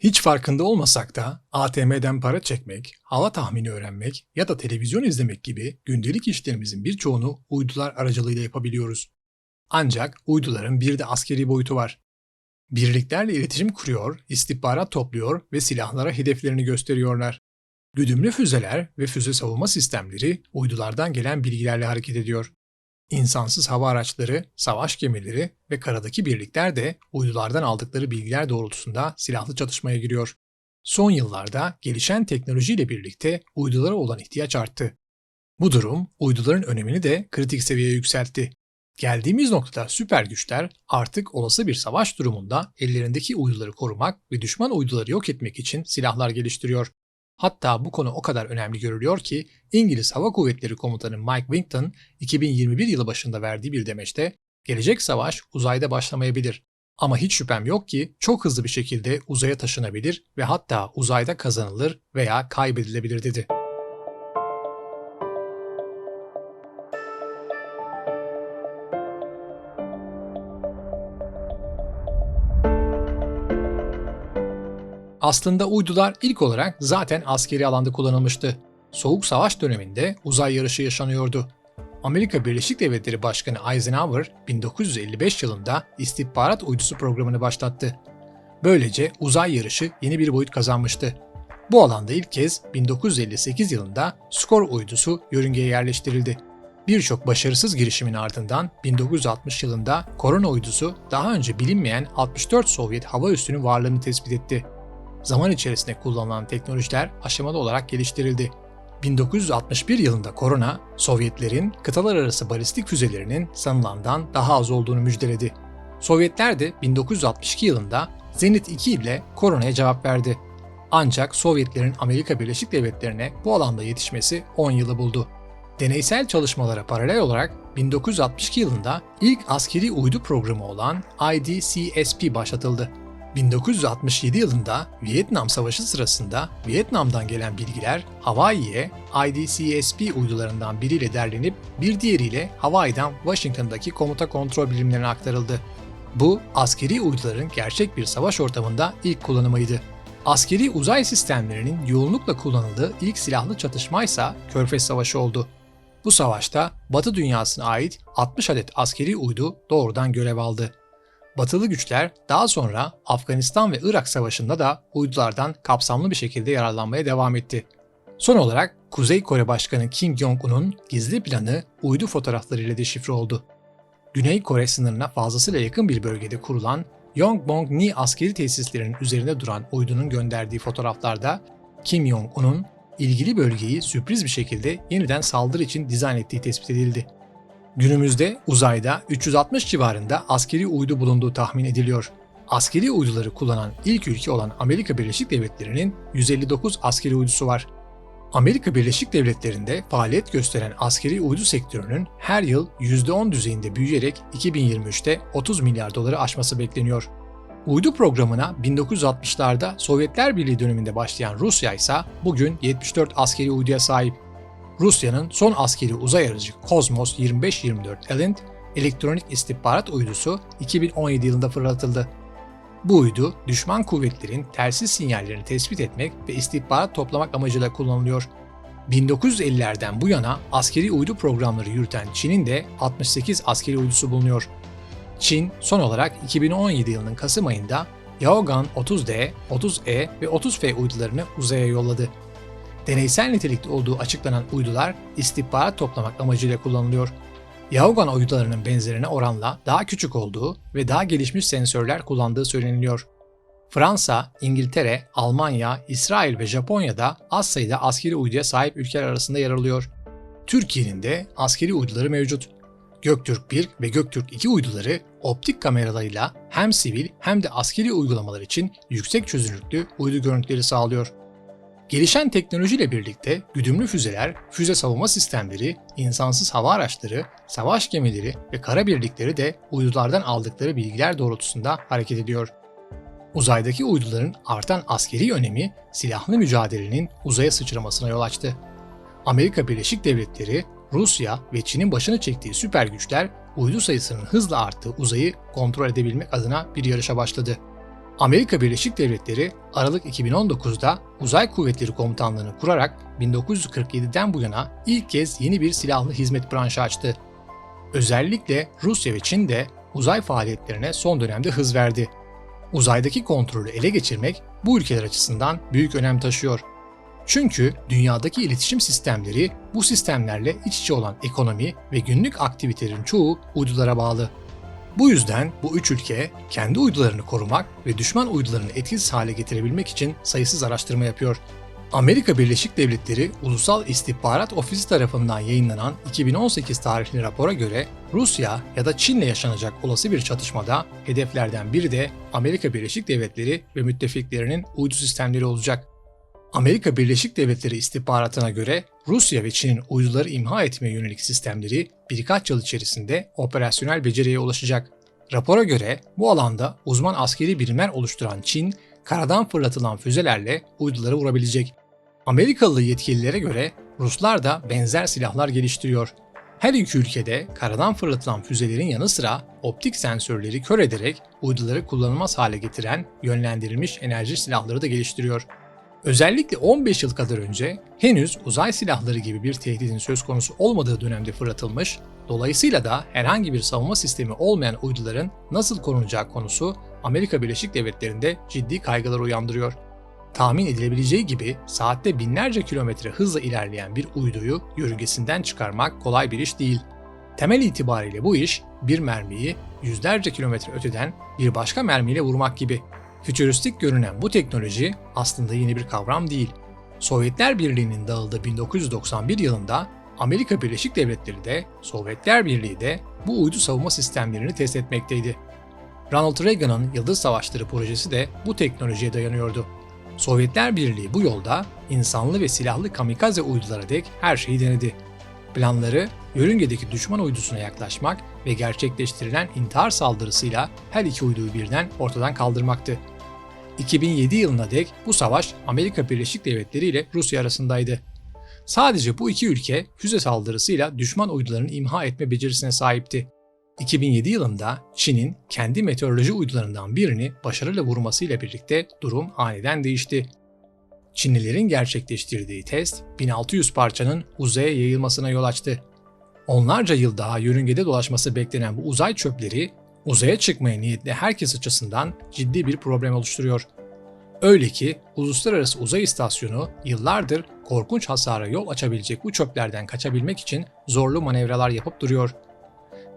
Hiç farkında olmasak da ATM'den para çekmek, hava tahmini öğrenmek ya da televizyon izlemek gibi gündelik işlerimizin birçoğunu uydular aracılığıyla yapabiliyoruz. Ancak uyduların bir de askeri boyutu var. Birliklerle iletişim kuruyor, istihbarat topluyor ve silahlara hedeflerini gösteriyorlar. Güdümlü füzeler ve füze savunma sistemleri uydulardan gelen bilgilerle hareket ediyor. İnsansız hava araçları, savaş gemileri ve karadaki birlikler de uydulardan aldıkları bilgiler doğrultusunda silahlı çatışmaya giriyor. Son yıllarda gelişen teknolojiyle birlikte uydulara olan ihtiyaç arttı. Bu durum uyduların önemini de kritik seviyeye yükseltti. Geldiğimiz noktada süper güçler artık olası bir savaş durumunda ellerindeki uyduları korumak ve düşman uyduları yok etmek için silahlar geliştiriyor. Hatta bu konu o kadar önemli görülüyor ki İngiliz Hava Kuvvetleri Komutanı Mike Wington 2021 yılı başında verdiği bir demeçte gelecek savaş uzayda başlamayabilir. Ama hiç şüphem yok ki çok hızlı bir şekilde uzaya taşınabilir ve hatta uzayda kazanılır veya kaybedilebilir dedi. Aslında uydular ilk olarak zaten askeri alanda kullanılmıştı. Soğuk Savaş döneminde uzay yarışı yaşanıyordu. Amerika Birleşik Devletleri Başkanı Eisenhower 1955 yılında istihbarat uydusu programını başlattı. Böylece uzay yarışı yeni bir boyut kazanmıştı. Bu alanda ilk kez 1958 yılında Skor uydusu yörüngeye yerleştirildi. Birçok başarısız girişimin ardından 1960 yılında Korona uydusu daha önce bilinmeyen 64 Sovyet hava üssünün varlığını tespit etti. Zaman içerisinde kullanılan teknolojiler aşamalı olarak geliştirildi. 1961 yılında Korona, Sovyetlerin kıtalar arası balistik füzelerinin sanılandan daha az olduğunu müjdeledi. Sovyetler de 1962 yılında Zenit 2 ile Korona'ya cevap verdi. Ancak Sovyetlerin Amerika Birleşik Devletleri'ne bu alanda yetişmesi 10 yılı buldu. Deneysel çalışmalara paralel olarak 1962 yılında ilk askeri uydu programı olan IDCSP başlatıldı. 1967 yılında Vietnam Savaşı sırasında Vietnam'dan gelen bilgiler Hawaii'ye IDCSP uydularından biriyle derlenip bir diğeriyle Hawaii'den Washington'daki komuta kontrol birimlerine aktarıldı. Bu askeri uyduların gerçek bir savaş ortamında ilk kullanımıydı. Askeri uzay sistemlerinin yoğunlukla kullanıldığı ilk silahlı çatışma ise Körfez Savaşı oldu. Bu savaşta Batı dünyasına ait 60 adet askeri uydu doğrudan görev aldı. Batılı güçler daha sonra Afganistan ve Irak Savaşı'nda da uydulardan kapsamlı bir şekilde yararlanmaya devam etti. Son olarak Kuzey Kore Başkanı Kim Jong-un'un gizli planı uydu fotoğraflarıyla deşifre oldu. Güney Kore sınırına fazlasıyla yakın bir bölgede kurulan Yongbong-ni askeri tesislerinin üzerinde duran uydunun gönderdiği fotoğraflarda Kim Jong-un'un ilgili bölgeyi sürpriz bir şekilde yeniden saldırı için dizayn ettiği tespit edildi. Günümüzde uzayda 360 civarında askeri uydu bulunduğu tahmin ediliyor. Askeri uyduları kullanan ilk ülke olan Amerika Birleşik Devletleri'nin 159 askeri uydusu var. Amerika Birleşik Devletleri'nde faaliyet gösteren askeri uydu sektörünün her yıl %10 düzeyinde büyüyerek 2023'te 30 milyar doları aşması bekleniyor. Uydu programına 1960'larda Sovyetler Birliği döneminde başlayan Rusya ise bugün 74 askeri uyduya sahip. Rusya'nın son askeri uzay aracı Cosmos 2524 Elend elektronik istihbarat uydusu 2017 yılında fırlatıldı. Bu uydu düşman kuvvetlerin telsiz sinyallerini tespit etmek ve istihbarat toplamak amacıyla kullanılıyor. 1950'lerden bu yana askeri uydu programları yürüten Çin'in de 68 askeri uydusu bulunuyor. Çin son olarak 2017 yılının Kasım ayında Yaogan 30D, 30E ve 30F uydularını uzaya yolladı deneysel nitelikte olduğu açıklanan uydular istihbarat toplamak amacıyla kullanılıyor. Yaogan uydularının benzerine oranla daha küçük olduğu ve daha gelişmiş sensörler kullandığı söyleniliyor. Fransa, İngiltere, Almanya, İsrail ve Japonya'da az sayıda askeri uyduya sahip ülkeler arasında yer alıyor. Türkiye'nin de askeri uyduları mevcut. Göktürk 1 ve Göktürk 2 uyduları optik kameralarıyla hem sivil hem de askeri uygulamalar için yüksek çözünürlüklü uydu görüntüleri sağlıyor. Gelişen teknolojiyle birlikte güdümlü füzeler, füze savunma sistemleri, insansız hava araçları, savaş gemileri ve kara birlikleri de uydulardan aldıkları bilgiler doğrultusunda hareket ediyor. Uzaydaki uyduların artan askeri önemi silahlı mücadelenin uzaya sıçramasına yol açtı. Amerika Birleşik Devletleri, Rusya ve Çin'in başını çektiği süper güçler uydu sayısının hızla arttığı uzayı kontrol edebilmek adına bir yarışa başladı. Amerika Birleşik Devletleri Aralık 2019'da Uzay Kuvvetleri Komutanlığı'nı kurarak 1947'den bu yana ilk kez yeni bir silahlı hizmet branşı açtı. Özellikle Rusya ve Çin de uzay faaliyetlerine son dönemde hız verdi. Uzaydaki kontrolü ele geçirmek bu ülkeler açısından büyük önem taşıyor. Çünkü dünyadaki iletişim sistemleri bu sistemlerle iç içe olan ekonomi ve günlük aktivitelerin çoğu uydulara bağlı. Bu yüzden bu üç ülke kendi uydularını korumak ve düşman uydularını etkisiz hale getirebilmek için sayısız araştırma yapıyor. Amerika Birleşik Devletleri Ulusal İstihbarat Ofisi tarafından yayınlanan 2018 tarihli rapora göre Rusya ya da Çin'le yaşanacak olası bir çatışmada hedeflerden biri de Amerika Birleşik Devletleri ve müttefiklerinin uydu sistemleri olacak. Amerika Birleşik Devletleri istihbaratına göre Rusya ve Çin'in uyduları imha etmeye yönelik sistemleri birkaç yıl içerisinde operasyonel beceriye ulaşacak. Rapora göre bu alanda uzman askeri birimler oluşturan Çin, karadan fırlatılan füzelerle uyduları vurabilecek. Amerikalı yetkililere göre Ruslar da benzer silahlar geliştiriyor. Her iki ülkede karadan fırlatılan füzelerin yanı sıra optik sensörleri kör ederek uyduları kullanılmaz hale getiren yönlendirilmiş enerji silahları da geliştiriyor. Özellikle 15 yıl kadar önce henüz uzay silahları gibi bir tehditin söz konusu olmadığı dönemde fırlatılmış, dolayısıyla da herhangi bir savunma sistemi olmayan uyduların nasıl korunacağı konusu Amerika Birleşik Devletleri'nde ciddi kaygılar uyandırıyor. Tahmin edilebileceği gibi saatte binlerce kilometre hızla ilerleyen bir uyduyu yörüngesinden çıkarmak kolay bir iş değil. Temel itibariyle bu iş bir mermiyi yüzlerce kilometre öteden bir başka mermiyle vurmak gibi. Fütüristik görünen bu teknoloji aslında yeni bir kavram değil. Sovyetler Birliği'nin dağıldığı 1991 yılında Amerika Birleşik Devletleri de Sovyetler Birliği de bu uydu savunma sistemlerini test etmekteydi. Ronald Reagan'ın Yıldız Savaşları projesi de bu teknolojiye dayanıyordu. Sovyetler Birliği bu yolda insanlı ve silahlı kamikaze uydulara dek her şeyi denedi. Planları yörüngedeki düşman uydusuna yaklaşmak ve gerçekleştirilen intihar saldırısıyla her iki uyduyu birden ortadan kaldırmaktı. 2007 yılına dek bu savaş Amerika Birleşik Devletleri ile Rusya arasındaydı. Sadece bu iki ülke füze saldırısıyla düşman uydularını imha etme becerisine sahipti. 2007 yılında Çin'in kendi meteoroloji uydularından birini başarıyla vurmasıyla birlikte durum aniden değişti. Çinlilerin gerçekleştirdiği test 1600 parçanın uzaya yayılmasına yol açtı. Onlarca yıl daha yörüngede dolaşması beklenen bu uzay çöpleri uzaya çıkmaya niyetli herkes açısından ciddi bir problem oluşturuyor. Öyle ki Uluslararası Uzay İstasyonu yıllardır korkunç hasara yol açabilecek bu çöplerden kaçabilmek için zorlu manevralar yapıp duruyor.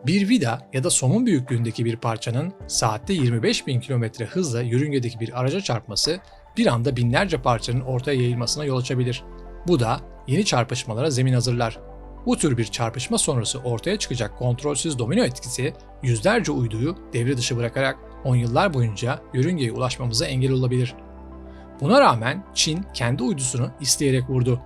Bir vida ya da somun büyüklüğündeki bir parçanın saatte 25 bin kilometre hızla yörüngedeki bir araca çarpması bir anda binlerce parçanın ortaya yayılmasına yol açabilir. Bu da yeni çarpışmalara zemin hazırlar. Bu tür bir çarpışma sonrası ortaya çıkacak kontrolsüz domino etkisi yüzlerce uyduyu devre dışı bırakarak on yıllar boyunca yörüngeye ulaşmamıza engel olabilir. Buna rağmen Çin kendi uydusunu isteyerek vurdu.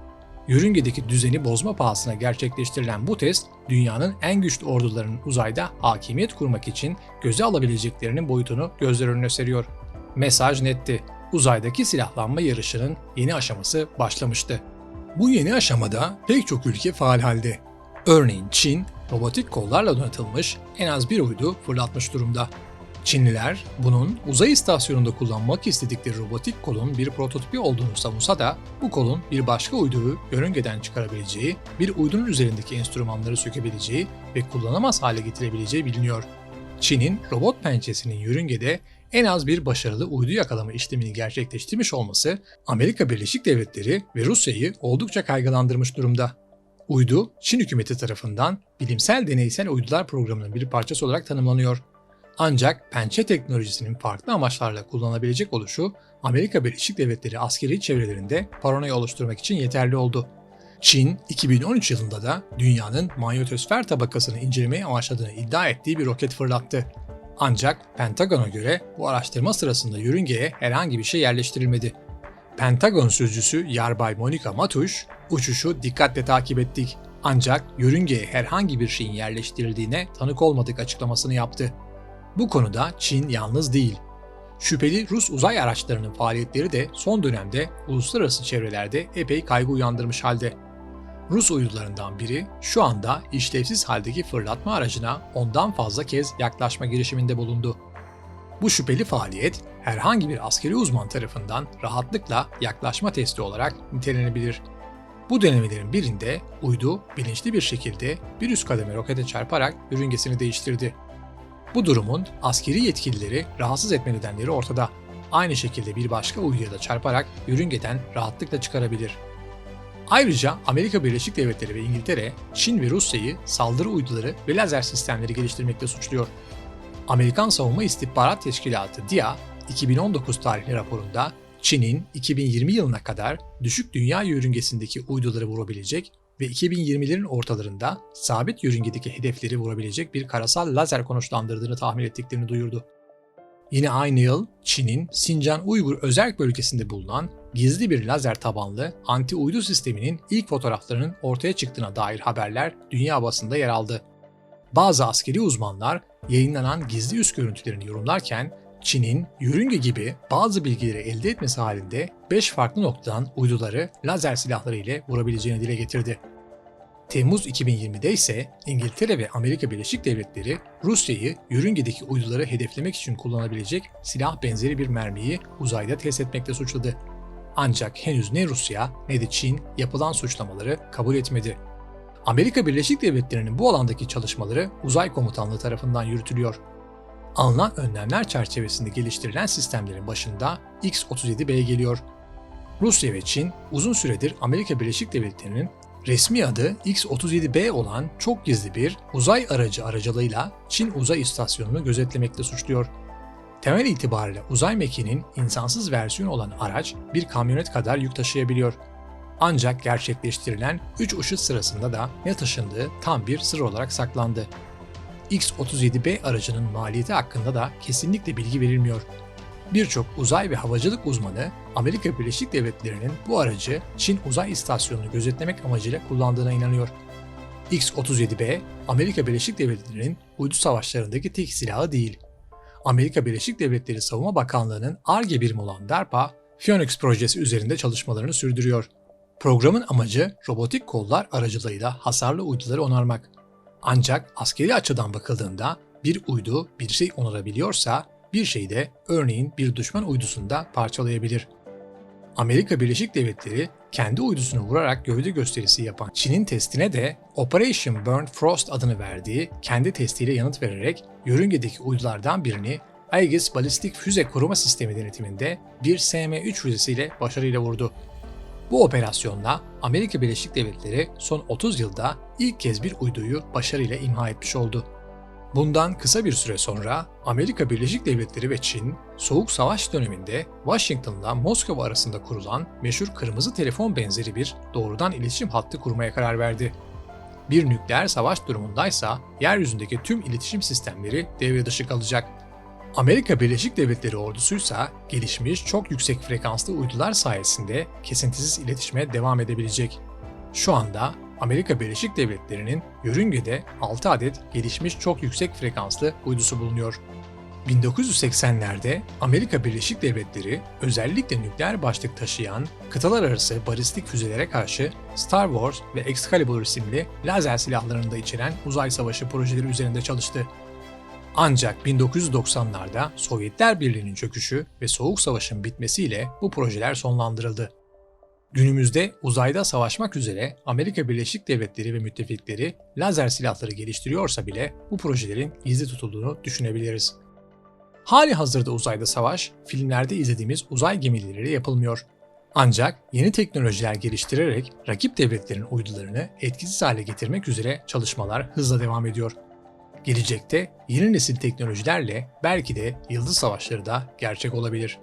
Yörüngedeki düzeni bozma pahasına gerçekleştirilen bu test, dünyanın en güçlü ordularının uzayda hakimiyet kurmak için göze alabileceklerinin boyutunu gözler önüne seriyor. Mesaj netti. Uzaydaki silahlanma yarışının yeni aşaması başlamıştı. Bu yeni aşamada pek çok ülke faal halde. Örneğin Çin, robotik kollarla donatılmış en az bir uydu fırlatmış durumda. Çinliler bunun uzay istasyonunda kullanmak istedikleri robotik kolun bir prototipi olduğunu savunsa da bu kolun bir başka uyduyu yörüngeden çıkarabileceği, bir uydunun üzerindeki enstrümanları sökebileceği ve kullanamaz hale getirebileceği biliniyor. Çin'in robot pençesinin yörüngede en az bir başarılı uydu yakalama işlemini gerçekleştirmiş olması Amerika Birleşik Devletleri ve Rusya'yı oldukça kaygılandırmış durumda. Uydu, Çin hükümeti tarafından bilimsel deneysel uydular programının bir parçası olarak tanımlanıyor. Ancak pençe teknolojisinin farklı amaçlarla kullanabilecek oluşu Amerika Birleşik Devletleri askeri çevrelerinde paranoya oluşturmak için yeterli oldu. Çin 2013 yılında da dünyanın manyetosfer tabakasını incelemeye amaçladığını iddia ettiği bir roket fırlattı. Ancak Pentagon'a göre bu araştırma sırasında yörüngeye herhangi bir şey yerleştirilmedi. Pentagon sözcüsü Yarbay Monica Matuş, uçuşu dikkatle takip ettik ancak yörüngeye herhangi bir şeyin yerleştirildiğine tanık olmadık açıklamasını yaptı. Bu konuda Çin yalnız değil. Şüpheli Rus uzay araçlarının faaliyetleri de son dönemde uluslararası çevrelerde epey kaygı uyandırmış halde. Rus uydularından biri şu anda işlevsiz haldeki fırlatma aracına ondan fazla kez yaklaşma girişiminde bulundu. Bu şüpheli faaliyet herhangi bir askeri uzman tarafından rahatlıkla yaklaşma testi olarak nitelenebilir. Bu denemelerin birinde uydu bilinçli bir şekilde bir üst kademe rokete çarparak yörüngesini değiştirdi. Bu durumun askeri yetkilileri rahatsız etme nedenleri ortada. Aynı şekilde bir başka uyduya da çarparak yörüngeden rahatlıkla çıkarabilir. Ayrıca Amerika Birleşik Devletleri ve İngiltere, Çin ve Rusya'yı saldırı uyduları ve lazer sistemleri geliştirmekle suçluyor. Amerikan Savunma İstihbarat Teşkilatı DIA, 2019 tarihli raporunda Çin'in 2020 yılına kadar düşük dünya yörüngesindeki uyduları vurabilecek ve 2020'lerin ortalarında sabit yörüngedeki hedefleri vurabilecek bir karasal lazer konuşlandırdığını tahmin ettiklerini duyurdu. Yine aynı yıl Çin'in Sincan Uygur Özerk bölgesinde bulunan gizli bir lazer tabanlı anti-uydu sisteminin ilk fotoğraflarının ortaya çıktığına dair haberler dünya basında yer aldı. Bazı askeri uzmanlar yayınlanan gizli üst görüntülerini yorumlarken Çin'in yörünge gibi bazı bilgileri elde etmesi halinde 5 farklı noktadan uyduları lazer silahları ile vurabileceğini dile getirdi. Temmuz 2020'de ise İngiltere ve Amerika Birleşik Devletleri Rusya'yı yörüngedeki uyduları hedeflemek için kullanabilecek silah benzeri bir mermiyi uzayda test etmekle suçladı. Ancak henüz ne Rusya ne de Çin yapılan suçlamaları kabul etmedi. Amerika Birleşik Devletleri'nin bu alandaki çalışmaları Uzay Komutanlığı tarafından yürütülüyor. Alınan önlemler çerçevesinde geliştirilen sistemlerin başında X-37B geliyor. Rusya ve Çin uzun süredir Amerika Birleşik Devletleri'nin resmi adı X-37B olan çok gizli bir uzay aracı aracılığıyla Çin uzay istasyonunu gözetlemekle suçluyor. Temel itibariyle uzay mekiğinin insansız versiyonu olan araç bir kamyonet kadar yük taşıyabiliyor. Ancak gerçekleştirilen 3 uçuş sırasında da ne taşındığı tam bir sır olarak saklandı. X-37B aracının maliyeti hakkında da kesinlikle bilgi verilmiyor. Birçok uzay ve havacılık uzmanı Amerika Birleşik Devletleri'nin bu aracı Çin uzay istasyonunu gözetlemek amacıyla kullandığına inanıyor. X-37B, Amerika Birleşik Devletleri'nin uydu savaşlarındaki tek silahı değil. Amerika Birleşik Devletleri Savunma Bakanlığı'nın ARGE birimi olan DARPA, Phoenix projesi üzerinde çalışmalarını sürdürüyor. Programın amacı robotik kollar aracılığıyla hasarlı uyduları onarmak. Ancak askeri açıdan bakıldığında bir uydu bir şey onarabiliyorsa bir şey de örneğin bir düşman uydusunda parçalayabilir. Amerika Birleşik Devletleri kendi uydusunu vurarak gövde gösterisi yapan Çin'in testine de Operation Burn Frost adını verdiği kendi testiyle yanıt vererek yörüngedeki uydulardan birini Aegis Balistik Füze Koruma Sistemi denetiminde bir SM-3 füzesiyle başarıyla vurdu. Bu operasyonla Amerika Birleşik Devletleri son 30 yılda ilk kez bir uyduyu başarıyla imha etmiş oldu. Bundan kısa bir süre sonra Amerika Birleşik Devletleri ve Çin, Soğuk Savaş döneminde Washington'la Moskova arasında kurulan meşhur kırmızı telefon benzeri bir doğrudan iletişim hattı kurmaya karar verdi. Bir nükleer savaş durumundaysa yeryüzündeki tüm iletişim sistemleri devre dışı kalacak. Amerika Birleşik Devletleri ordusuysa gelişmiş çok yüksek frekanslı uydular sayesinde kesintisiz iletişime devam edebilecek. Şu anda Amerika Birleşik Devletleri'nin yörüngede 6 adet gelişmiş çok yüksek frekanslı uydusu bulunuyor. 1980'lerde Amerika Birleşik Devletleri özellikle nükleer başlık taşıyan kıtalar arası balistik füzelere karşı Star Wars ve Excalibur isimli lazer silahlarını da içeren uzay savaşı projeleri üzerinde çalıştı. Ancak 1990'larda Sovyetler Birliği'nin çöküşü ve Soğuk Savaş'ın bitmesiyle bu projeler sonlandırıldı. Günümüzde uzayda savaşmak üzere Amerika Birleşik Devletleri ve müttefikleri lazer silahları geliştiriyorsa bile bu projelerin gizli tutulduğunu düşünebiliriz. Hali hazırda uzayda savaş, filmlerde izlediğimiz uzay gemileriyle yapılmıyor. Ancak yeni teknolojiler geliştirerek rakip devletlerin uydularını etkisiz hale getirmek üzere çalışmalar hızla devam ediyor. Gelecekte yeni nesil teknolojilerle belki de yıldız savaşları da gerçek olabilir.